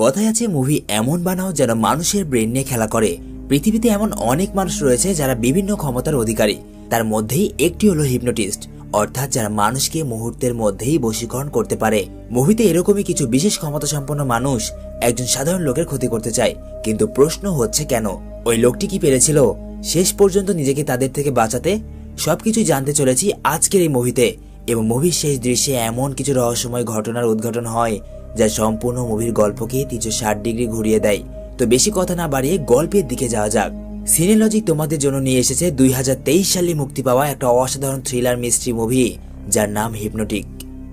কথায় আছে মুভি এমন বানাও যেন মানুষের ব্রেন নিয়ে খেলা করে। পৃথিবীতে এমন অনেক মানুষ রয়েছে যারা বিভিন্ন ক্ষমতার অধিকারী। তার মধ্যেই একটি হলো হিপনোটিস্ট অর্থাৎ যারা মানুষকে মুহূর্তের মধ্যেই বশীকরণ করতে পারে। মুভিতে এরকমই কিছু বিশেষ ক্ষমতা সম্পন্ন মানুষ একজন সাধারণ লোকের ক্ষতি করতে চায়। কিন্তু প্রশ্ন হচ্ছে কেন? ওই লোকটি কি পেরেছিল? শেষ পর্যন্ত নিজেকে তাদের থেকে বাঁচাতে? সবকিছু জানতে চলেছি আজকের এই মুভিতে এবং মুভির শেষ দৃশ্যে এমন কিছু রহস্যময় ঘটনার উদ্ঘাটন হয় যা সম্পূর্ণ মুভির গল্পকে তিনশো ষাট ডিগ্রি ঘুরিয়ে দেয়। তো বেশি কথা না বাড়িয়ে গল্পের দিকে যাওয়া যাক। সিনেলজিক তোমাদের জন্য নিয়ে এসেছে দুই সালে মুক্তি পাওয়া একটা অসাধারণ থ্রিলার মিস্ট্রি মুভি যার নাম হিপনোটিক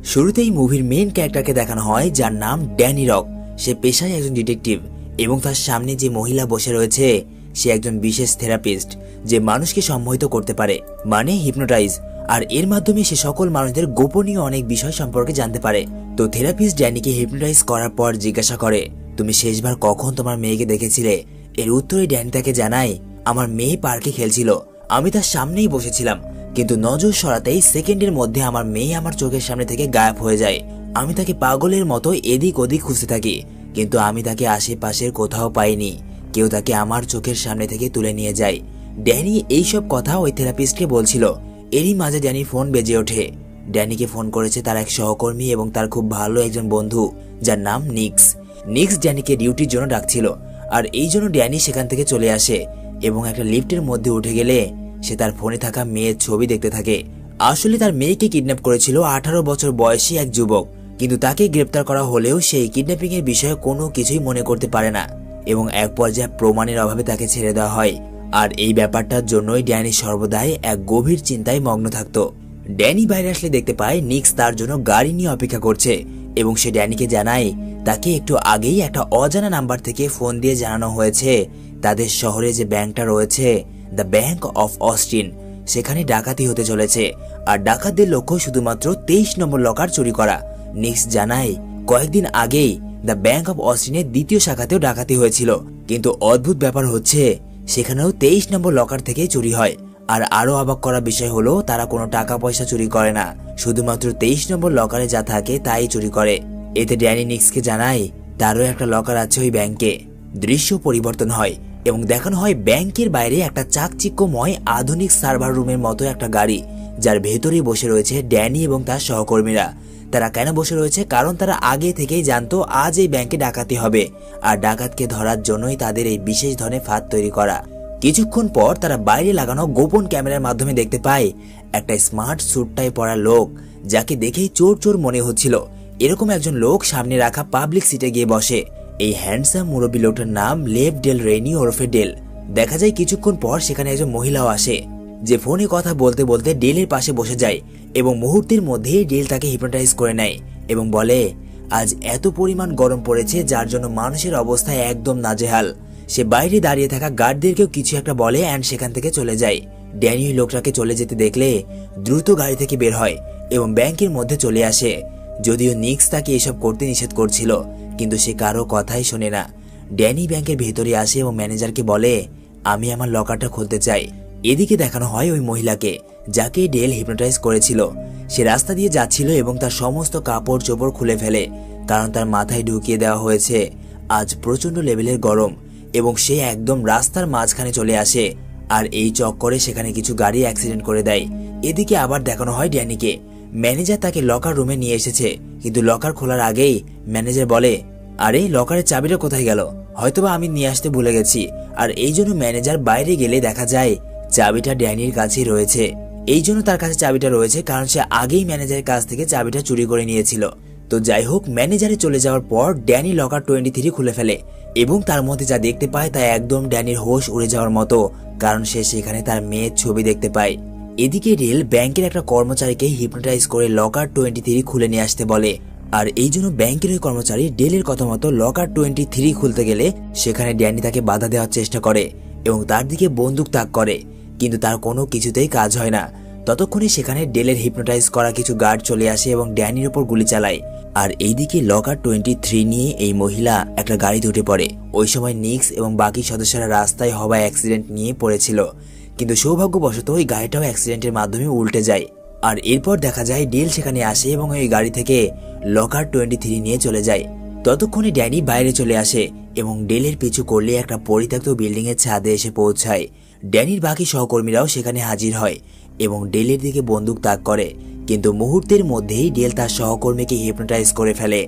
শুরুতেই মুভির মেন ক্যারেক্টারকে দেখানো হয়, যার নাম ড্যানি রক সে পেশায় একজন ডিটেকটিভ এবং তার সামনে যে মহিলা বসে রয়েছে, সে একজন বিশেষ থেরাপিস্ট যে মানুষকে সম্মোহিত করতে পারে। মানে হিপনোটাইজ আর এর মাধ্যমে সে সকল মানুষদের গোপনীয় অনেক বিষয় সম্পর্কে জানতে পারে। তো থেরাপিস্ট ড্যানিকে হিপনোটাইজ করার পর জিজ্ঞাসা করে, তুমি শেষবার কখন তোমার মেয়েকে দেখেছিলে? এর উত্তরে ড্যানি তাকে জানায়, আমার মেয়ে পার্কে খেলছিল। আমি তার সামনেই বসেছিলাম, কিন্তু নজর সরাতেই সেকেন্ডের মধ্যে আমার মেয়ে আমার চোখের সামনে থেকে গায়েব হয়ে যায়। আমি তাকে পাগলের মতো এদিক ওদিক খুঁজতে থাকি, কিন্তু আমি তাকে আশেপাশের কোথাও পাইনি। কেউ তাকে আমার চোখের সামনে থেকে তুলে নিয়ে যায়। ড্যানি এইসব কথা ওই থেরাপিস্টকে বলছিল। এরই মাঝে ড্যানির ফোন বেজে ওঠে। ড্যানিকে ফোন করেছে তার এক সহকর্মী এবং তার খুব ভালো একজন বন্ধু, যার নাম নিক্স। নিক্স ড্যানিকে ডিউটির জন্য ডাকছিল, আর এই জন্য ড্যানি সেখান থেকে চলে আসে এবং একটা লিফটের মধ্যে উঠে গেলে সে তার ফোনে থাকা মেয়ের ছবি দেখতে থাকে। আসলে তার মেয়েকে কিডন্যাপ করেছিল আঠারো বছর বয়সী এক যুবক, কিন্তু তাকে গ্রেপ্তার করা হলেও সেই কিডন্যাপিং এর বিষয়ে কোনো কিছুই মনে করতে পারে না এবং এক পর্যায়ে প্রমাণের অভাবে তাকে ছেড়ে দেওয়া হয়। আর এই ব্যাপারটার জন্যই ড্যানি সর্বদাই এক গভীর চিন্তায় মগ্ন থাকতো। ড্যানি বাইরে আসলে দেখতে পায় নিক্স তার জন্য গাড়ি নিয়ে অপেক্ষা করছে এবং সে ড্যানিকে জানায়, তাকে একটু আগেই একটা অজানা নাম্বার থেকে ফোন দিয়ে জানানো হয়েছে। তাদের শহরে যে ব্যাংকটা রয়েছে, দ্য ব্যাংক অফ অস্টিন, সেখানে ডাকাতি হতে চলেছে। আর ডাকাতদের লক্ষ্য শুধুমাত্র তেইশ নম্বর লকার চুরি করা। নিক্স জানায়, কয়েকদিন আগেই দ্য ব্যাংক অফ অস্টিনের দ্বিতীয় শাখাতেও ডাকাতি হয়েছিল। কিন্তু অদ্ভুত ব্যাপার হচ্ছে সেখানেও তেইশ নম্বর লকার থেকে চুরি হয়। আর আরও অবাক করা বিষয় হলো, তারা কোনো টাকা পয়সা চুরি করে না। শুধুমাত্র তেইশ নম্বর লকারে যা থাকে, তাই চুরি করে। এতে ড্যানি নিক্সকে জানায়, তারও একটা লকার আছে ওই ব্যাংকে। দৃশ্য পরিবর্তন হয় এবং দেখানো হয় ব্যাংকের বাইরে একটা চাকচিক্যময় আধুনিক সার্ভার রুমের মতো একটা গাড়ি। যার ভেতরেই বসে রয়েছে ড্যানি এবং তার সহকর্মীরা। তারা কেন বসে রয়েছে? কারণ তারা আগে থেকেই জানতো আজ এই ব্যাংকে ডাকাতি হবে। আর ডাকাতকে ধরার জন্যই তাদের এই বিশেষ ধরনের ফাঁদ তৈরি করা। কিছুক্ষণ পর তারা বাইরে লাগানো গোপন ক্যামেরার মাধ্যমে দেখতে পায়, একটা স্মার্ট স্যুটটাই পরা লোক, যাকে দেখেই চোর চোর মনে হচ্ছিল। এরকম একজন লোক সামনে রাখা পাবলিক সিটে গিয়ে বসে। এই হ্যান্ডসাম মুরব্বী লোকটার নাম লেভ ডেল রেনি ওরফে ডেল। দেখা যায় কিছুক্ষণ পর সেখানে একজন মহিলাও আসে। যে ফোনে কথা বলতে বলতে ডেলের পাশে বসে যায় এবং মুহূর্তের মধ্যেই ডেল তাকে হিপনোটাইজ করে নেয় এবং বলে, আজ এত পরিমাণ গরম পড়েছে যার জন্য মানুষের অবস্থা একদম নাজেহাল। সে বাইরে দাঁড়িয়ে থাকা গার্ডদেরকেও কিছু একটা বলে অ্যান্ড সেখান থেকে চলে যায়। ড্যানি লোকটাকে চলে যেতে দেখলে দ্রুত গাড়ি থেকে বের হয় এবং ব্যাংকের মধ্যে চলে আসে। যদিও নিক্স তাকে এসব করতে নিষেধ করছিল, কিন্তু সে কারও কথাই শোনে না। ড্যানি ব্যাংকের ভেতরে আসে এবং ম্যানেজারকে বলে, আমি আমার লকারটা খুলতে চাই। এদিকে দেখানো হয় ওই মহিলাকে, যাকে ডেল হিপনোটাইজ করেছিল। সে রাস্তা দিয়ে যাচ্ছিল এবং তার সমস্ত কাপড় চোপড় খুলে ফেলে, কারণ তার মাথায় ঢুকিয়ে দেওয়া হয়েছে। আজ প্রচণ্ড লেভেলের গরম এবং সে একদম রাস্তার মাঝখানে চলে আসে, আর এই চক্করে সেখানে কিছু গাড়ি অ্যাক্সিডেন্ট করে দেয়। এদিকে আবার দেখানো হয় ড্যানিকে। ম্যানেজার তাকে লকার রুমে নিয়ে এসেছে, কিন্তু লকার খোলার আগেই ম্যানেজার বলে, আরে লকারের চাবিটা কোথায় গেল? হয়তোবা আমি নিয়ে আসতে ভুলে গেছি। আর এই জন্য ম্যানেজার বাইরে গেলে দেখা যায় চাবিটা ড্যানির কাছেই রয়েছে। এই জন্য তার কাছে চাবিটা রয়েছে কারণ সে আগেই ম্যানেজারের কাছ থেকে চাবিটা চুরি করে নিয়েছিল। তো যাই হোক, ম্যানেজারে চলে যাওয়ার পর ড্যানি লকার টোয়েন্টি থ্রি খুলে ফেলে এবং তার মধ্যে যা দেখতে পায় তা একদম ড্যানির হোশ উড়ে যাওয়ার মতো, কারণ সে সেখানে তার মেয়ের ছবি দেখতে পায়। এদিকে রেল ব্যাংকের একটা কর্মচারীকে হিপনোটাইজ করে লকার টোয়েন্টি থ্রি খুলে নিয়ে আসতে বলে। আর এই জন্য ব্যাংকের ওই কর্মচারী ডেলের কথা মতো লকার টোয়েন্টি থ্রি খুলতে গেলে সেখানে ড্যানি তাকে বাধা দেওয়ার চেষ্টা করে। এবং তার দিকে বন্দুক তাক করে, কিন্তু তার কোনো কিছুতেই কাজ হয় না। ততক্ষণে সেখানে ডেলের হিপনোটাইজ করা কিছু গার্ড চলে আসে এবং ড্যানির ওপর গুলি চালায়। আর এইদিকে লকার টোয়েন্টি থ্রি নিয়ে এই মহিলা একটা গাড়িতে উঠে পড়ে। ওই সময় নিক্স এবং বাকি সদস্যরা রাস্তায় হওয়া অ্যাক্সিডেন্ট নিয়ে পড়েছিল। কিন্তু সৌভাগ্যবশত ওই গাড়িটাও অ্যাক্সিডেন্টের মাধ্যমে উল্টে যায়। আর এরপর দেখা যায় ডেল সেখানে আসে এবং ওই গাড়ি থেকে লকার টোয়েন্টি থ্রি নিয়ে চলে যায়। ততক্ষণে ড্যানি বাইরে চলে আসে এবং ডেলের পিছু করলে একটা পরিত্যক্ত বিল্ডিং এর ছাদে এসে পৌঁছায়। ড্যানির বাকি সহকর্মীরাও সেখানে হাজির হয় এবং ডেলের দিকে বন্দুক তাক করে, কিন্তু মুহূর্তের মধ্যেই ডেল তার সহকর্মীকে হিপনোটাইজ করে ফেলে,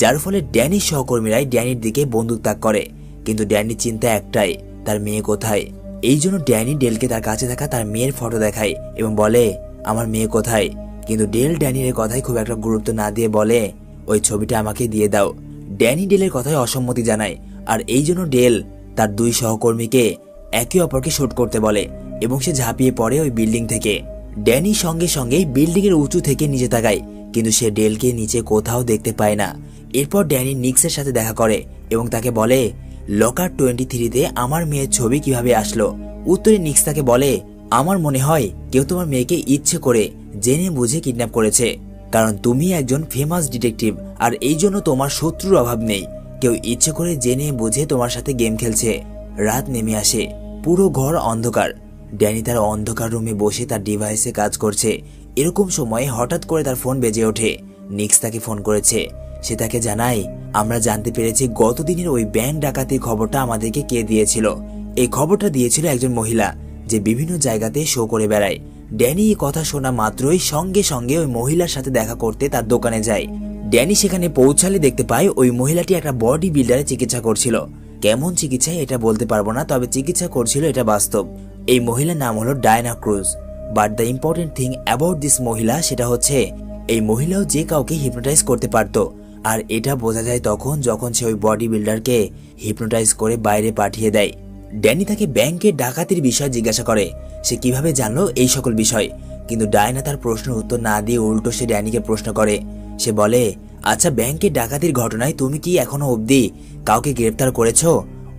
যার ফলে ড্যানির সহকর্মীরাই ড্যানির দিকে বন্দুক তাক করে। কিন্তু ড্যানির চিন্তা একটাই, তার মেয়ে কোথায়? এই জন্য ড্যানি ডেলকে তার কাছে থাকা তার মেয়ের ফটো দেখায় এবং বলে, আমার মেয়ে কোথায়? কিন্তু ডেল ড্যানির কথায় খুব একটা গুরুত্ব না দিয়ে বলে, ওই ছবিটা আমাকে দিয়ে দাও। ড্যানি ডেলের কথায় অসম্মতি জানায়, আর এই জন্য ডেল তার দুই সহকর্মীকে একে অপরকে শুট করতে বলে এবং সে ঝাঁপিয়ে পড়ে ওই বিল্ডিং থেকে। ড্যানি সঙ্গে সঙ্গে বিল্ডিং এর উঁচু থেকে নিচে তাকায়, কিন্তু সে ডেলকে নিচে কোথাও দেখতে পায় না। এরপর ড্যানি নিক্সের সাথে দেখা করে এবং তাকে বলে, লকার টোয়েন্টি থ্রিতে আমার মেয়ের ছবি কীভাবে আসলো? উত্তরে নিক্স তাকে বলে, আমার মনে হয় কেউ তোমার মেয়েকে ইচ্ছে করে জেনে বুঝে কিডন্যাপ করেছে। কারণ তুমি একজন ফেমাস ডিটেকটিভ আর এই জন্য তোমার শত্রুর অভাব নেই। কেউ ইচ্ছে করে জেনে বুঝে তোমার সাথে গেম খেলছে। রাত নেমে আসে। পুরো ঘর অন্ধকার। ড্যানি তার অন্ধকার রুমে বসে তার ডিভাইসে কাজ করছে। এরকম সময়ে হঠাৎ করে তার ফোন বেজে ওঠে। নিক্স তাকে ফোন করেছে। সে তাকে জানায়, আমরা জানতে পেরেছি গতদিনের ওই ব্যাংক ডাকাতির খবরটা আমাদেরকে কে দিয়েছিল? এই খবরটা দিয়েছিল একজন মহিলা, যে বিভিন্ন জায়গাতে শো করে বেড়ায়। ড্যানি এই কথা শোনা মাত্রই সঙ্গে সঙ্গে ওই মহিলার সাথে দেখা করতে তার দোকানে যায়। ড্যানি সেখানে পৌঁছালে দেখতে পায় ওই মহিলাটি একটা বডি বিল্ডারে চিকিৎসা করছিল। কেমন চিকিৎসা এটা বলতে পারব না, তবে চিকিৎসা করছিল এটা বাস্তব। এই মহিলার নাম হলো Diana Cruz. But the important thing about this মহিলা সেটা হচ্ছে, এই মহিলাও যে কাউকে হিপনোটাইজ করতে পারত। আর এটা বোঝা যায় তখন যখন সে ওই বডি বিল্ডারকে হিপনোটাইজ করে বাইরে পাঠিয়ে দেয়। ড্যানি তাকে ব্যাংকের ডাকাতির বিষয় জিজ্ঞাসা করে। সে কীভাবে জানলো এই সকল বিষয়? কিন্তু ডায়না তার প্রশ্নের উত্তর না দিয়ে উল্টো সে ড্যানিকে প্রশ্ন করে। সে বলে আচ্ছা ব্যাংকের ডাকাতির ঘটনায় তুমি কি এখনও অবধি কাউকে গ্রেপ্তার করেছ?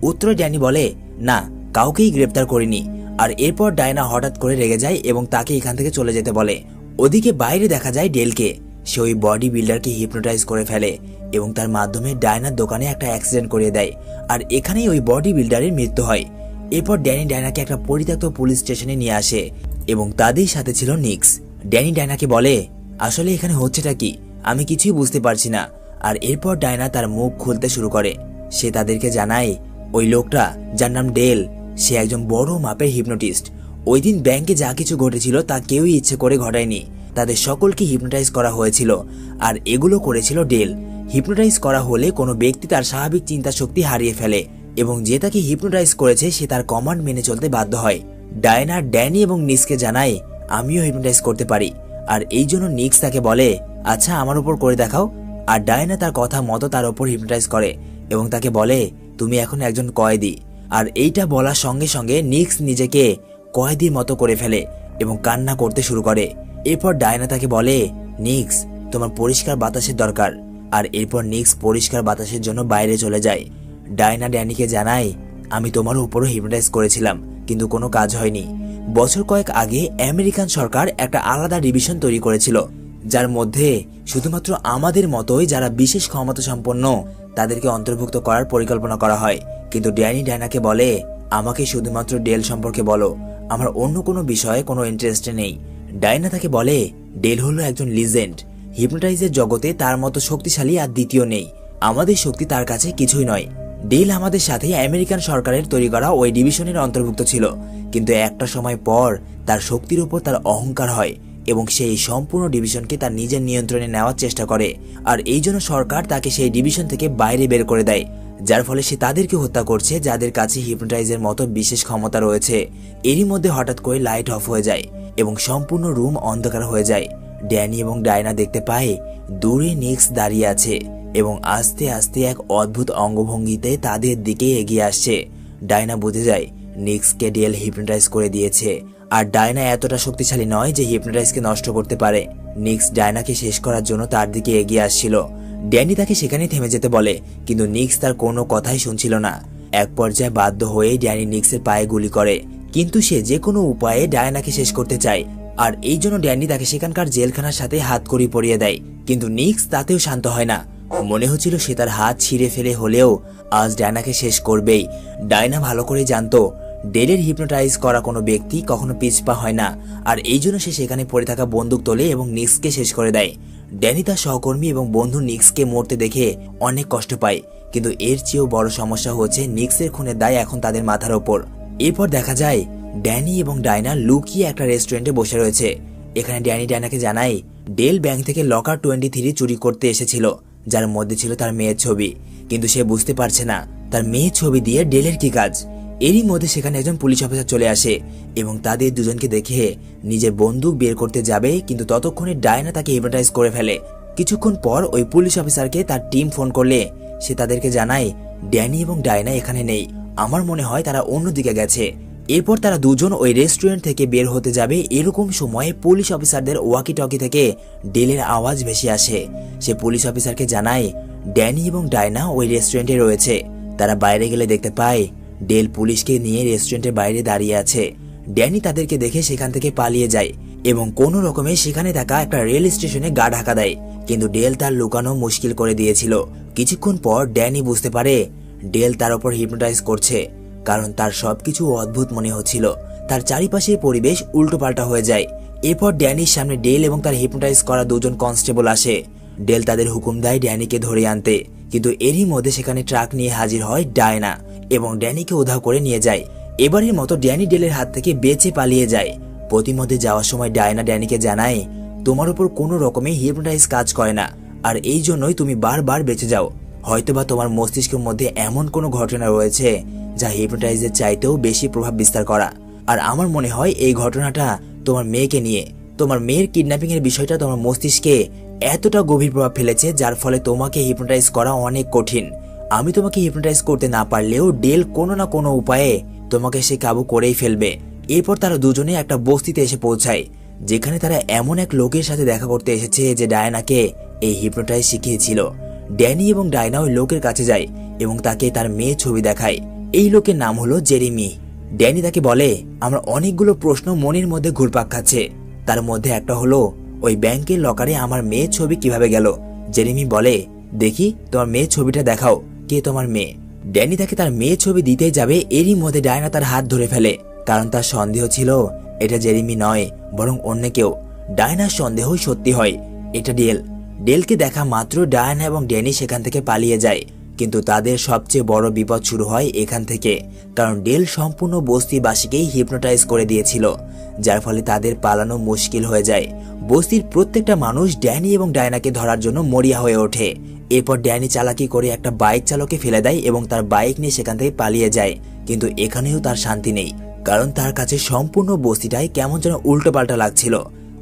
উত্তরে ড্যানি বলে, না, কাউকেই গ্রেপ্তার করিনি। আর এরপর ডায়না হঠাৎ করে রেগে যায় এবং তাকে এখান থেকে চলে যেতে বলে। ওদিকে বাইরে দেখা যায় ডেলকে। সে ওই বডি বিল্ডারকে হিপনোটাইজ করে ফেলে। এবং তার মাধ্যমে ডায়নার দোকানে একটা অ্যাক্সিডেন্ট করিয়ে দেয়। আর এখানেই ওই বডি বিল্ডারের মৃত্যু হয়। এরপর ড্যানি ডায়নাকে একটা পরিত্যক্ত পুলিশ স্টেশনে নিয়ে আসে এবং তাদের সাথে ছিল নিক্স। ড্যানি ডায়নাকে বলে, আসলে এখানে হচ্ছেটা কি? আমি কিছুই বুঝতে পারছি না। আর এরপর ডায়না তার মুখ খুলতে শুরু করে। সে তাদেরকে জানায়, ওই লোকটা, যার নাম ডেল, সে একজন বড় মাপের হিপনোটিস্ট ওই দিন ব্যাংকে যা কিছু ঘটেছিল তা কেউই ইচ্ছে করে ঘটায়নি। তাদের সকলকে হিপনোটাইজ করা হয়েছিল। আর এগুলো করেছিল ডেল। হিপনোটাইজ করা হলে কোনো ব্যক্তি তার স্বাভাবিক চিন্তা শক্তি হারিয়ে ফেলে এবং যে তাকে হিপনোটাইজ করেছে সে তার কমান্ড মেনে চলতে বাধ্য হয়। ডায়না, ড্যানি এবং নিক্সকে জানায় আমিও হিপনোটাইজ করতে পারি। আর এই জন্য নিক্স তাকে বলে আচ্ছা আমার উপর করে দেখাও। আর ডায়না তার কথা মতো তার উপর হিপনোটাইজ করে এবং তাকে বলে, তুমি এখন একজন কয়েদি। আর এইটা বলার সঙ্গে সঙ্গে নিক্স নিজেকে কয়েদির মতো করে ফেলে এবং কান্না করতে শুরু করে। এরপর ডায়না তাকে বলে, নিক্স, তোমার পরিষ্কার বাতাসের দরকার। আর এরপর নিক্স পরিষ্কার বাতাসের জন্য বাইরে চলে যায়। ডায়না ড্যানিকে জানায়, আমি তোমার উপরও হিপনোটাইজ করেছিলাম, কিন্তু কোনো কাজ হয়নি। বছর কয়েক আগে আমেরিকান সরকার একটা আলাদা ডিভিশন তৈরি করেছিল, যার মধ্যে শুধুমাত্র আমাদের মতোই যারা বিশেষ ক্ষমতা সম্পন্ন তাদেরকে অন্তর্ভুক্ত করার পরিকল্পনা করা হয়। কিন্তু ড্যানি ড্যানাকে বলে, আমাকে শুধুমাত্র ডেল সম্পর্কে বলো, আমার অন্য কোনো বিষয়ে কোনো ইন্টারেস্ট নেই। ডায়না তাকে বলে, ডেল হলো একজন লিজেন্ড হিপনোটাইজের জগতে তার মতো শক্তিশালী আর দ্বিতীয় নেই। আমাদের শক্তি তার কাছে কিছুই নয়। ডেল আমাদের সাথে আমেরিকান সরকারের তৈরি করা ওই ডিভিশনের অন্তর্ভুক্ত ছিল। কিন্তু একটা সময় পর তার শক্তির উপর তার অহংকার হয় এবং সেই সম্পূর্ণ ডিভিশনকে তার নিজের নিয়ন্ত্রণে নেওয়ার চেষ্টা করে। আর এই জন্য সরকার তাকে সেই ডিভিশন থেকে বাইরে বের করে দেয়, যার ফলে সে তাদেরকে হত্যা করছে, যাদের কাছে হিপনোটাইজের মতো বিশেষ ক্ষমতা রয়েছে। এরই মধ্যে হঠাৎ করে লাইট অফ হয়ে যায় এবং সম্পূর্ণ রুম অন্ধকার হয়ে যায়। ড্যানি এবং ডায়না দেখতে পায়, দূরে নিক্স দাঁড়িয়ে আছে এবং আস্তে আস্তে এক অদ্ভুত অঙ্গভঙ্গিতে তাদের দিকে এগিয়ে আসছে। ডায়না বুঝে যায়, নিক্সকে ডেল হিপনোটাইজ করে দিয়েছে। আর ডায়না এতটা শক্তিশালী নয় যে হিপনোটাইজকে নষ্ট করতে পারে। নিক্স ডায়নাকে শেষ করার জন্য তার দিকে এগিয়ে আসছিল। ড্যানি তাকে সেখানে থেমে যেতে বলে, কিন্তু নিক্স তার কোনো কথাই শুনছিল না। এক পর্যায়ে বাধ্য হয়ে ড্যানি নিক্সের পায়ে গুলি করে, কিন্তু সে যে কোনো উপায়ে ডায়নাকে শেষ করতে চায় আর এই জন্য ড্যানি তাকে সেখানকার জেলখানার সাথে হাত করি পরিয়ে দেয়। কিন্তু নিক্স তাতেও শান্ত হয় না। মনে হচ্ছিল সে তার হাত ছিঁড়ে ফেলে হলেও আজ ডায়নাকে শেষ করবেই। ডায়না ভালো করে জানতো, ডেলের হিপনোটাইজ করা কোনো ব্যক্তি কখনো পিছপা হয় না। আর এই জন্য সে সেখানে পড়ে থাকা বন্দুক তোলে এবং নিক্সকে শেষ করে দেয়। ড্যানি তার সহকর্মী এবং বন্ধু নিক্সকে মরতে দেখে অনেক কষ্ট পায়। কিন্তু এর চেয়েও বড় সমস্যা হচ্ছে, নিক্সের খুনের দায় এখন তাদের মাথার ওপর। এরপর দেখা যায় ড্যানি এবং ডায়না লুকিয়ে একটা রেস্টুরেন্টে বসে রয়েছে। এখানে ড্যানি ডায়নাকে জানায়, ডেল ব্যাংক থেকে লকার টোয়েন্টি থ্রি চুরি করতে এসেছিল, যার মধ্যে ছিল তার মেয়ের ছবি। কিন্তু সে বুঝতে পারছে না, তার মেয়ের ছবি দিয়ে ডেলের কি কাজ? এরই মধ্যে সেখানে একজন পুলিশ অফিসার চলে আসে এবং তাদের দুজনকে দেখে নিজের বন্দুক বের করতে যাবে, কিন্তু ততক্ষণে ডায়না তাকে হিপনোটাইজ করে ফেলে। কিছুক্ষণ পর ওই পুলিশ অফিসারকে তার টিম ফোন করলে। সে তাদেরকে জানায়, ড্যানি এবং ডায়না এখানে নেই। আমার মনে হয় তারা অন্যদিকে গেছে। এরপর তারা দুজন ওই রেস্টুরেন্ট থেকে বের হতে যাবে এরকম সময়ে পুলিশ অফিসারদের ওয়াকি টকি থেকে ডেলের আওয়াজ ভেসে আসে। সে পুলিশ অফিসারকে জানায়, ড্যানি এবং ডায়না ওই রেস্টুরেন্টে রয়েছে। তারা বাইরে গেলে দেখতে পায়, ডেল পুলিশকে নিয়ে রেস্টুরেন্টের বাইরে দাঁড়িয়ে আছে। ড্যানি তাদেরকে দেখে সেখান থেকে পালিয়ে যায় এবং কোনো রকমে সেখানে থাকা একটা রেল স্টেশনে গা ঢাকা দেয়। কিন্তু ডেল তার লুকানো মুশকিল করে দিয়েছিল। কিছুক্ষণ পর ড্যানি বুঝতে পারে, ডেল তার ওপর হিপনোটাইজ করছে। কারণ তার সবকিছু অদ্ভুত মনে হচ্ছিল। তার চারিপাশের পরিবেশ উল্টোপাল্টা হয়ে যায়। এরপর ড্যানির সামনে ডেল এবং তার হিপনোটাইজ করা দুজন কনস্টেবল আসে। ডেল তাদের হুকুম দেয় ড্যানিকে ধরে আনতে, কিন্তু এরই মধ্যে সেখানে ট্রাক নিয়ে হাজির হয় ডায়না এবং ড্যানিকে উধাও করে নিয়ে যায়। এবারের মতো ড্যানি ডেলের হাত থেকে বেঁচে পালিয়ে যায়। প্রতিমধ্যে যাওয়ার সময় ডায়না ড্যানিকে জানায়, তোমার উপর কোনো রকমে হিপনোটাইজ কাজ করে না, আর এই জন্যই তুমি বারবার বেঁচে যাও। হয়তোবা তোমার মস্তিষ্কের মধ্যে এমন কোনো ঘটনা রয়েছে যা হিপনোটাইজের চাইতেও বেশি প্রভাব বিস্তার করা। আর আমার মনে হয় এই ঘটনাটা তোমার মেয়েকে নিয়ে, তোমার মেয়ের কিডন্যাপিং এর বিষয়টা তোমার মস্তিষ্কে এতটা গভীর প্রভাব ফেলেছে যার ফলে তোমাকে হিপনোটাইজ করা অনেক কঠিন। আমি তোমাকে হিপনোটাইজ করতে না পারলেও ডেল কোনো না কোনো উপায়ে তোমাকে সে কাবু করেই ফেলবে। এরপর তারা দুজনে একটা বস্তিতে এসে পৌঁছায়, যেখানে তারা এমন এক লোকের সাথে দেখা করতে এসেছে যে ডায়নাকে এই হিপনোটাইজ শিখিয়েছিল। ড্যানি এবং ডায়না ওই লোকের কাছে যায় এবং তাকে তার মেয়ে ছবি দেখায়। এই লোকের নাম হলো জেরিমি। ড্যানি তাকে বলে, আমার অনেকগুলো প্রশ্ন মনের মধ্যে ঘুরপাক খাচ্ছে। তার মধ্যে একটা হলো, ওই ব্যাংকের লকারে আমার মেয়ের ছবি কীভাবে গেল? জেরিমি বলে, দেখি, তোমার মেয়ের ছবিটা দেখাও, কে তোমার মেয়ে? ড্যানি তাকে তার মেয়ের ছবি দিতেই যাবে, এরই মধ্যে ডায়না তার হাত ধরে ফেলে, কারণ তার সন্দেহ ছিল, এটা জেরিমি নয়, বরং অন্য কেউ। ডায়নার সন্দেহ সত্যি হয়, এটা ডেল ডেলকে দেখা মাত্র ডায়না এবং ড্যানি সেখান থেকে পালিয়ে যায়, কিন্তু তাদের সবচেয়ে বড় বিপদ শুরু হয় এখান থেকে, কারণ ডেল সম্পূর্ণ বস্তিবাসীকেই হিপনোটাইজ করে দিয়েছিল, যার ফলে তাদের পালানো মুশকিল হয়ে যায়। বস্তির প্রত্যেকটা মানুষ ড্যানি এবং ডায়নাকে ধরার জন্য মরিয়া হয়ে ওঠে। এরপর ড্যানি চালাকি করে একটা বাইক চালকে ফেলে দেয় এবং তার বাইক নিয়ে সেখান থেকে পালিয়ে যায়, কিন্তু এখানেও তার শান্তি নেই, কারণ তার কাছে সম্পূর্ণ বস্তিটাই কেমন যেন উল্টোপাল্টা লাগছিল।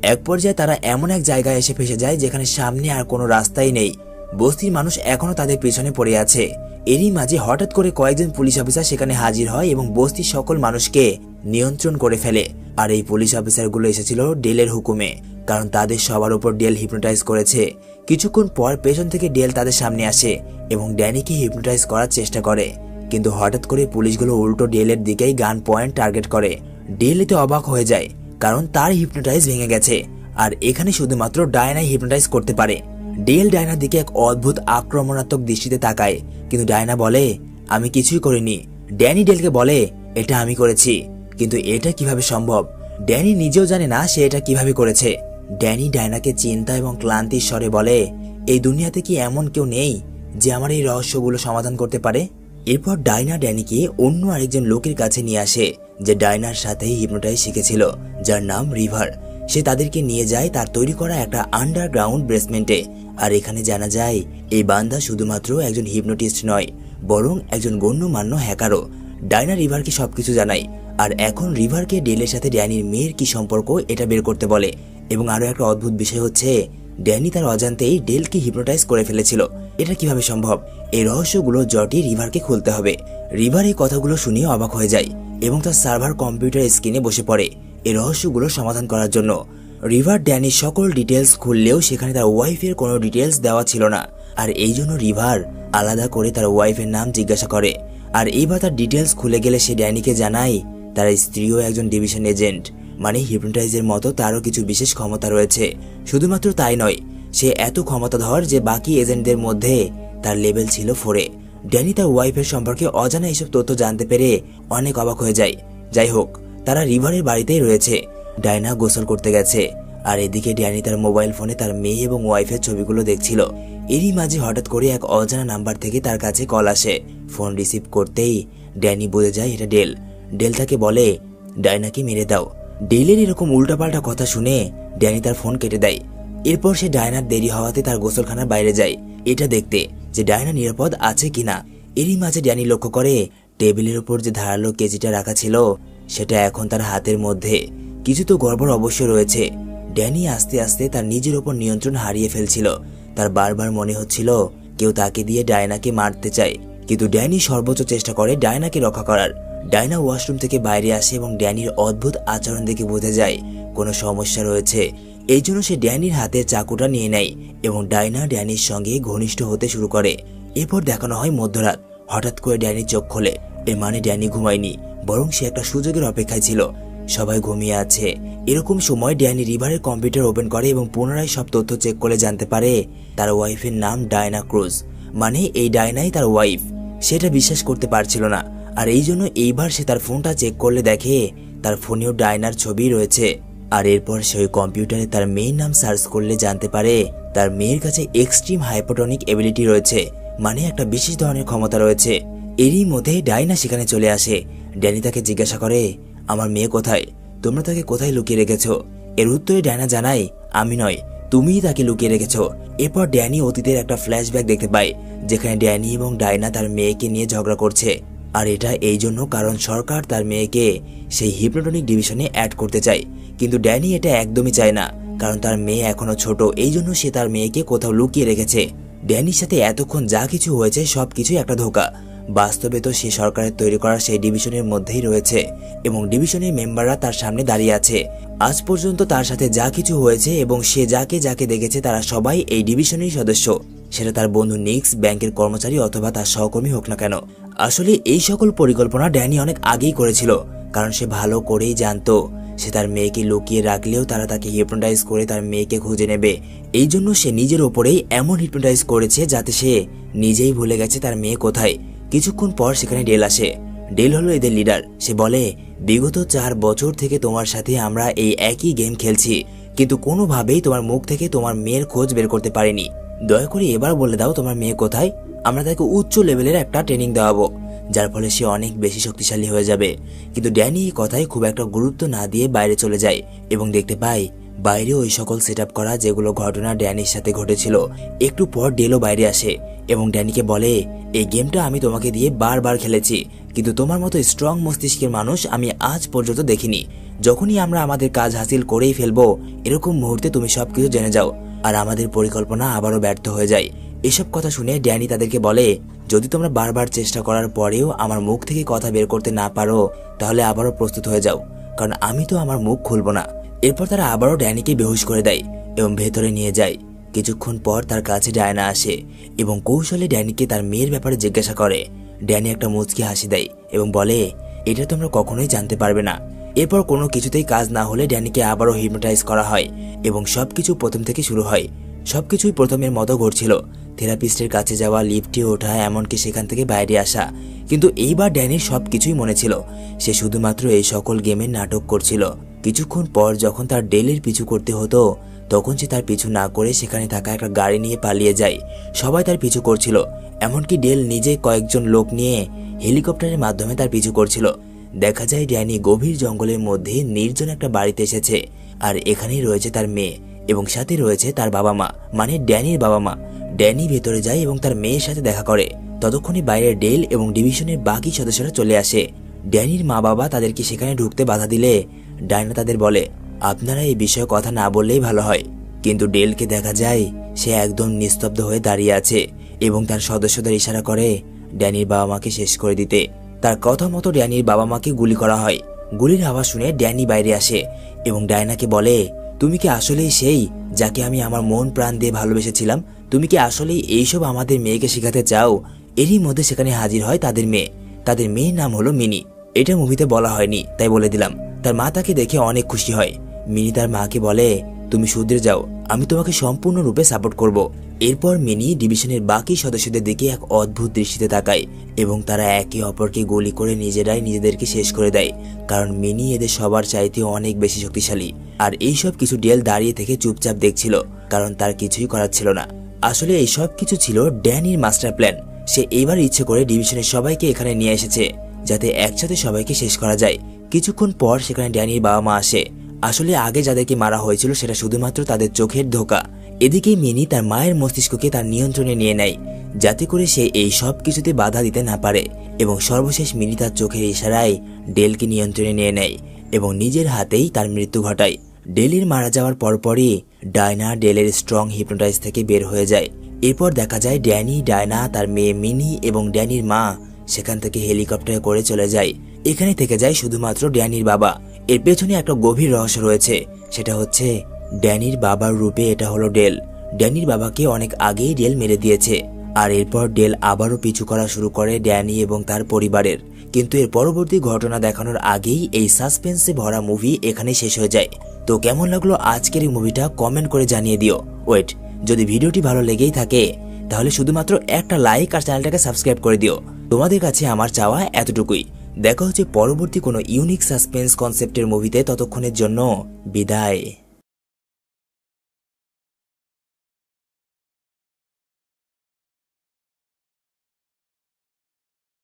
এক পর্যায়ে তারা এমন এক জায়গায় এসে ফেসে যায় যেখানে সামনে আর কোনো রাস্তাই নেই। বস্তির মানুষ এখনও তাদের পেছনে পড়ে আছে। এরই মাঝে হঠাৎ করে কয়েকজন পুলিশ অফিসার সেখানে হাজির হয় এবং বস্তির সকল মানুষকে নিয়ন্ত্রণ করে ফেলে। আর এই পুলিশ অফিসারগুলো এসেছিল ডেলের হুকুমে, কারণ তাদের সবার উপর ডেল হিপনোটাইজ করেছে। কিছুক্ষণ পর পেছন থেকে ডেল তাদের সামনে আসে এবং ড্যানিকে হিপনোটাইজ করার চেষ্টা করে। কিন্তু হঠাৎ করে পুলিশগুলো উল্টো ডেলের দিকেই গান পয়েন্ট টার্গেট করে। ডেল এতে অবাক হয়ে যায়। কারণ তার হিপনোটাইজ ভেঙে গেছে। আর এখানে শুধুমাত্র ডায়নাই হিপনোটাইজ করতে পারে। ডেল ডায়নার দিকে এক অদ্ভুত আক্রমণাত্মক দৃষ্টিতে তাকায়। কিন্তু ডায়না বলে, আমি কিছুই করিনি। ড্যানি ডেলকে বলে, এটা আমি করেছি। কিন্তু এটা কীভাবে সম্ভব? ড্যানি নিজেও জানে না সে এটা কীভাবে করেছে। ড্যানি ডায়নাকে চিন্তা এবং ক্লান্তির স্বরে বলে, এই দুনিয়াতে কি এমন কেউ নেই যে আমার এই রহস্যগুলো সমাধান করতে পারে? এরপর ডায়না ড্যানিকে অন্য আরেকজন লোকের কাছে নিয়ে আসে। যে ডায়নার সাথেই হিপনোটাইজ শিখেছিল, যার নাম রিভার। সে তাদেরকে নিয়ে যায় তার তৈরি করা একটা আন্ডারগ্রাউন্ড বেসমেন্টে আর এখানে জানা যায়, এই বান্দা শুধুমাত্র একজন হিপনোটিস্ট নয়, বরং একজন গণ্যমান্য হ্যাকারও। ডায়না রিভারকে সবকিছু জানায়, আর এখন রিভারকে ডেলের সাথে ড্যানির মেয়ের কি সম্পর্ক এটা বের করতে বলে। এবং আরও একটা অদ্ভুত বিষয় হচ্ছে ড্যানি তার অজান্তেই ডেলকে হিপনোটাইজ করে ফেলেছিল। এটা কীভাবে সম্ভব? এই রহস্যগুলো জটি রিভারকে খুলতে হবে। রিভার এই কথাগুলো শুনে অবাক হয়ে যায় এবং তার সার্ভার কম্পিউটার স্ক্রিনে বসে পড়ে এই রহস্যগুলো সমাধান করার জন্য। রিভার ড্যানির সকল ডিটেলস খুললেও সেখানে তার ওয়াইফের কোনো ডিটেলস দেওয়া ছিল না। আর এই জন্য রিভার আলাদা করে তার ওয়াইফের নাম জিজ্ঞাসা করে। আর এইবার তার ডিটেলস খুলে গেলে সে ড্যানিকে জানায় তার স্ত্রীও একজন ডিভিশন এজেন্ট মানে হিপনোটাইজের মতো তারও কিছু বিশেষ ক্ষমতা রয়েছে। শুধুমাত্র তাই নয়, সে এত ক্ষমতাধর যে বাকি এজেন্টদের মধ্যে তার লেভেল ছিল ফোরে। ড্যানি তার ওয়াইফের সম্পর্কে অজানা এইসব তথ্য জানতে পেরে অনেক অবাক হয়ে যায়। যাই হোক, তারা রিভারের বাড়িতেই রয়েছে। ডায়না গোসল করতে গেছে, আর এদিকে ড্যানি তার মোবাইল ফোনে তার মেয়ে এবং ওয়াইফের ছবিগুলো দেখছিল। এরই মাঝে হঠাৎ করে এক অজানা নাম্বার থেকে তার কাছে কল আসে। ফোন রিসিভ করতেই ড্যানি বুঝে যায় এটা ডেল। ডেল তাকে বলে, ডায়নাকে মেরে দাও। ডেলের এরকম উল্টাপাল্টা কথা শুনে ড্যানি তার ফোন কেটে দেয়। এরপর সে ডায়নার দেরি হওয়াতে তার গোসলখানার বাইরে যায়। এটা দেখতে যে ডায়না নিরাপদ আছে কিনা। এরই মাঝে ড্যানি লক্ষ্য করে টেবিলের উপর যে ধারালো কেজিটা রাখা ছিল, সেটা এখন তার হাতের মধ্যে। কিছু তো গড়বড় অবশ্য রয়েছে। ড্যানি আস্তে আস্তে তার নিজের ওপর নিয়ন্ত্রণ হারিয়ে ফেলছিল। তার বারবার মনে হচ্ছিল কেউ তাকে দিয়ে ডায়নাকে মারতে চায়। কিন্তু ড্যানি সর্বোচ্চ চেষ্টা করে ডায়নাকে রক্ষা করার। ডায়না ওয়াশরুম থেকে বাইরে আসে এবং ড্যানির অদ্ভুত আচরণ দেখে বোঝা যায়, কোনো সমস্যা রয়েছে। এই জন্য সে ড্যানির হাতে চাকুটা নিয়ে নেয় এবং ডায়না ড্যানির সঙ্গে ঘনিষ্ঠ হতে শুরু করে। এরপর দেখানো হয় মধ্যরাত। হঠাৎ করে ড্যানি চোখ খোলে। এর মানে ড্যানি ঘুমায়নি, বরং সে একটা সুযোগের অপেক্ষায় ছিল। সবাই ঘুমিয়ে আছে। এরকম সময় ড্যানি রিভারের কম্পিউটার ওপেন করে এবং পুনরায় সব তথ্য চেক করে জানতে পারে, তার ওয়াইফের নাম ডায়না ক্রুজ। মানে এই ডায়নাই তার ওয়াইফ। সেটা বিশ্বাস করতে পারছিল না। আর এই জন্য এইবার সে তার ফোনটা চেক করলে দেখে তার ফোনেও ডায়নার ছবি রয়েছে। আর এরপর সে ওই কম্পিউটারে তার মেয়ের নাম সার্চ করলে জানতে পারে তার মেয়ের কাছে এক্সট্রিম হাইপোটনিক এবিলিটি রয়েছে মানে একটা বিশেষ ধরনের ক্ষমতা রয়েছে। এরই মধ্যে ডাইনা সেখানে চলে আসে। ড্যানি তাকে জিজ্ঞাসা করে, আমার মেয়ে কোথায়? তোমরা তাকে কোথায় লুকিয়ে রেখেছ? এর উত্তরে ডায়না জানায়, আমি নয়, তুমিই তাকে লুকিয়ে রেখেছ। এরপর ড্যানি অতীতের একটা ফ্ল্যাশব্যাক দেখতে পায়, যেখানে ড্যানি এবং ডায়না তার মেয়েকে নিয়ে ঝগড়া করছে। আর এটা এই জন্য কারণ সরকার তার মেয়েকে সেই হিপনোটনিক ডিভিশনে অ্যাড করতে চায়। কিন্তু ড্যানি এটা একদমই চায় না, কারণ তার মেয়ে এখনও ছোট, এই জন্য সে তার মেয়েকে কোথাও লুকিয়ে রেখেছে। ড্যানির সাথে এতক্ষণ যা কিছু হয়েছে সব কিছুই একটা ধোকা। বাস্তবে তো সে সরকারের তৈরি করা সেই ডিভিশনের মধ্যেই রয়েছে এবং ডিভিশনের মেম্বাররা তার সামনে দাঁড়িয়ে আছে। আজ পর্যন্ত তার সাথে যা কিছু হয়েছে এবং সে যাকে যাকে দেখেছে তারা সবাই এই ডিভিশনের সদস্য। সেটা তার বন্ধু নিক্স, ব্যাংকের কর্মচারী অথবা তার সহকর্মী হোক না কেন। আসলে এই সকল পরিকল্পনা ড্যানি অনেক আগেই করেছিল, কারণ সে ভালো করেই জানতো। সে তার মেয়েকে লুকিয়ে রাখলেও তারা তাকে হিপনোটাইজ করে তার মেয়েকে খুঁজে নেবে। এই জন্য সে নিজের ওপরেই এমন হিপনোটাইজ করেছে যাতে সে নিজেই ভুলে গেছে তার মেয়ে কোথায়। কিছুক্ষণ পর সেখানে ডেল আসে। ডেল হলো এদের লিডার সে বলে, বিগত চার বছর থেকে তোমার সাথে আমরা এই একই গেম খেলছি, কিন্তু কোনোভাবেই তোমার মুখ থেকে তোমার মেয়ের খোঁজ বের করতে পারিনি। দয়া করে এবার বলে দাও তোমার মেয়ে কোথায়? আমরা তাকে উচ্চ লেভেলের একটা ট্রেনিং দেওয়াবো, যার ফলে সে অনেক বেশি শক্তিশালী হয়ে যাবে। কিন্তু ড্যানি এই কথায় খুব একটা গুরুত্ব না দিয়ে বাইরে চলে যায় এবং দেখতে পাই বাইরে ওই সকল সেট করা যেগুলো ঘটনা ড্যানির সাথে ঘটেছিল। একটু পর ডেলও বাইরে আসে এবং ড্যানিকে বলে, এই গেমটা আমি তোমাকে দিয়ে বারবার খেলেছি, কিন্তু তোমার মতো স্ট্রং মস্তিষ্কের মানুষ আমি আজ পর্যন্ত দেখিনি। যখনই আমরা আমাদের কাজ হাসিল করেই ফেলব, এরকম মুহূর্তে তুমি সবকিছু জেনে যাও, আর আমাদের পরিকল্পনা আবারও ব্যর্থ হয়ে যায়। এসব কথা শুনে ড্যানি তাদেরকে বলে, যদি তোমরা বারবার চেষ্টা করার পরেও আমার মুখ থেকে কথা বের করতে না পারো, তাহলে আবারও প্রস্তুত হয়ে যাও। কারণ আমি তো আমার মুখ খুলব না। এরপর তারা আবারও ড্যানিকে বেহুশ করে দেয় এবং ভেতরে নিয়ে যায়। কিছুক্ষণ পর তার কাছে ডায়না আসে এবং কৌশলে ড্যানিকে তার মেয়ের ব্যাপারে জিজ্ঞাসা করে। ড্যানি একটা মুচকি হাসি দেয় এবং বলে, এটা তোমরা কখনোই জানতে পারবে না। এরপর কোনো কিছুতেই কাজ না হলে ড্যানিকে আবারও হিপনোটাইজ করা হয় এবং সবকিছু প্রথম থেকে শুরু হয়। সবকিছুই প্রথমের মতো ঘটছিল। থেরাপিস্টের কাছে যাওয়া, লিফটে ওঠা, এমনকি সেখান থেকে বাইরে আসা। কিন্তু এইবার ড্যানির সবকিছুই মনে ছিল। সে শুধুমাত্র এই সকল গেমের নাটক করছিল। কিছুক্ষণ পর যখন তার ডেলের পিছু করতে হতো, তখন সে তার পিছু না করে সেখানে থাকা একটা গাড়ি নিয়ে পালিয়ে যায়। সবাই তার পিছু করছিল। এমনকি ডেল নিজে কয়েকজন লোক নিয়ে হেলিকপ্টারের মাধ্যমে তার পিছু করছিল। দেখা যায় ড্যানি গভীর জঙ্গলের মধ্যে নির্জন একটা বাড়িতে এসেছে। আর এখানেই রয়েছে তার মেয়ে এবং সাথে রয়েছে তার বাবা মা মানে ড্যানির বাবা মা। ড্যানি ভেতরে যায় এবং তার মেয়ের সাথে দেখা করে। ততক্ষণে বাইরে ডেল এবং ডিভিশনের বাকি সদস্যরা চলে আসে। ড্যানির মা বাবা তাদেরকে সেখানে ঢুকতে বাধা দিলে। ডায়না তাদের বলে, আপনারা এই বিষয়ে কথা না বললেই ভালো হয়। কিন্তু ডেলকে দেখা যায়, সে একদম নিস্তব্ধ হয়ে দাঁড়িয়ে আছে এবং তার সদস্যদের ইশারা করে ড্যানির বাবা মাকে শেষ করে দিতে। তার কথা মতো ড্যানির বাবা মাকে গুলি করা হয়। গুলির আওয়াজ শুনে ড্যানি বাইরে আসে এবং ডায়নাকে বলে, তুমি কি আসলেই সেই যাকে আমি আমার মন প্রাণ দিয়ে ভালোবেসেছিলাম তুমি কি আসলেই এইসব আমাদের মেয়েকে শেখাতে চাও? এরই মধ্যে সেখানে হাজির হয় তাদের মেয়ে। তাদের মেয়ের নাম হলো মিনি। এটা মুভিতে বলা হয়নি, তাই বলে দিলাম। তার মা তাকে দেখে অনেক খুশি হয়। মিনি তার মাকে বলে, তুমি শুধরে যাও, আমি তোমাকে সম্পূর্ণরূপে সাপোর্ট করব। এরপর মিনি ডিভিশনের বাকি সদস্যদের দিকে এক অদ্ভুত দৃষ্টিতে তাকায় এবং তারা একে অপরকে গুলি করে নিজেরাই নিজেদেরকে শেষ করে দেয়, কারণ মিনি এদের সবার চাইতে অনেক বেশি শক্তিশালী। আর এইসব কিছু ডেল দাঁড়িয়ে থেকে চুপচাপ দেখছিল, কারণ তার কিছুই করার ছিল না। আসলে এই সব কিছু ছিল ড্যানির মাস্টার প্ল্যান। সে এইবার ইচ্ছে করে ডিভিশনের সবাইকে এখানে নিয়ে এসেছে, যাতে একসাথে সবাইকে শেষ করা যায়। কিছুক্ষণ পর সেখানে ড্যানির বাবা মা আসে। আসলে আগে যাদেরকে মারা হয়েছিল সেটা শুধুমাত্র তাদের চোখের ধোকা। এদিকে মিনি তার মায়ের মস্তিষ্ককে তার নিয়ন্ত্রণে নিয়ে নেয়, যাতে করে সে এই সব কিছুতে বাধা দিতে না পারে এবং সর্বশেষ মিনি তার চোখের ইশারায় ডেলকে নিয়ন্ত্রণে নিয়ে নেয় এবং নিজের হাতেই তার মৃত্যু ঘটায়। ডেলির মারা যাওয়ার পরপরই ডায়না ডেলের স্ট্রং হিপনোটাইজ থেকে বের হয়ে যায়। এরপর দেখা যায় ড্যানি, ডায়না, তার মেয়ে মিনি এবং ড্যানির মা সেখান থেকে হেলিকপ্টারে করে চলে যায়। এখানে থেকে যায় শুধুমাত্র ড্যানির বাবা। এর পেছনে একটা গভীর রহস্য রয়েছে। সেটা হচ্ছে ড্যানির বাবার রূপে এটা হলো ডেল। ড্যানির বাবাকে অনেক আগেই ডেল মেরে দিয়েছে। আর এরপর ডেল আবারও পিছু করা শুরু করে ড্যানি এবং তার পরিবারের। কিন্তু এর পরবর্তী ঘটনা দেখানোর আগেই এই সাসপেন্সে ভরা মুভি এখানে শেষ হয়ে যায়। তো কেমন লাগল আজকের এই মুভিটা কমেন্ট করে জানিয়ে দিও। ওয়েট যদি ভিডিওটি ভালো লেগেই থাকে, তাহলে শুধুমাত্র একটা লাইক আর চ্যানেলটাকে সাবস্ক্রাইব করে দিও। তোমাদের কাছে আমার চাওয়া এতটুকুই। দেখা হচ্ছে পরবর্তী কোনো ইউনিক সাসপেন্স কনসেপ্টের মুভিতে ততক্ষণের জন্য বিদায়।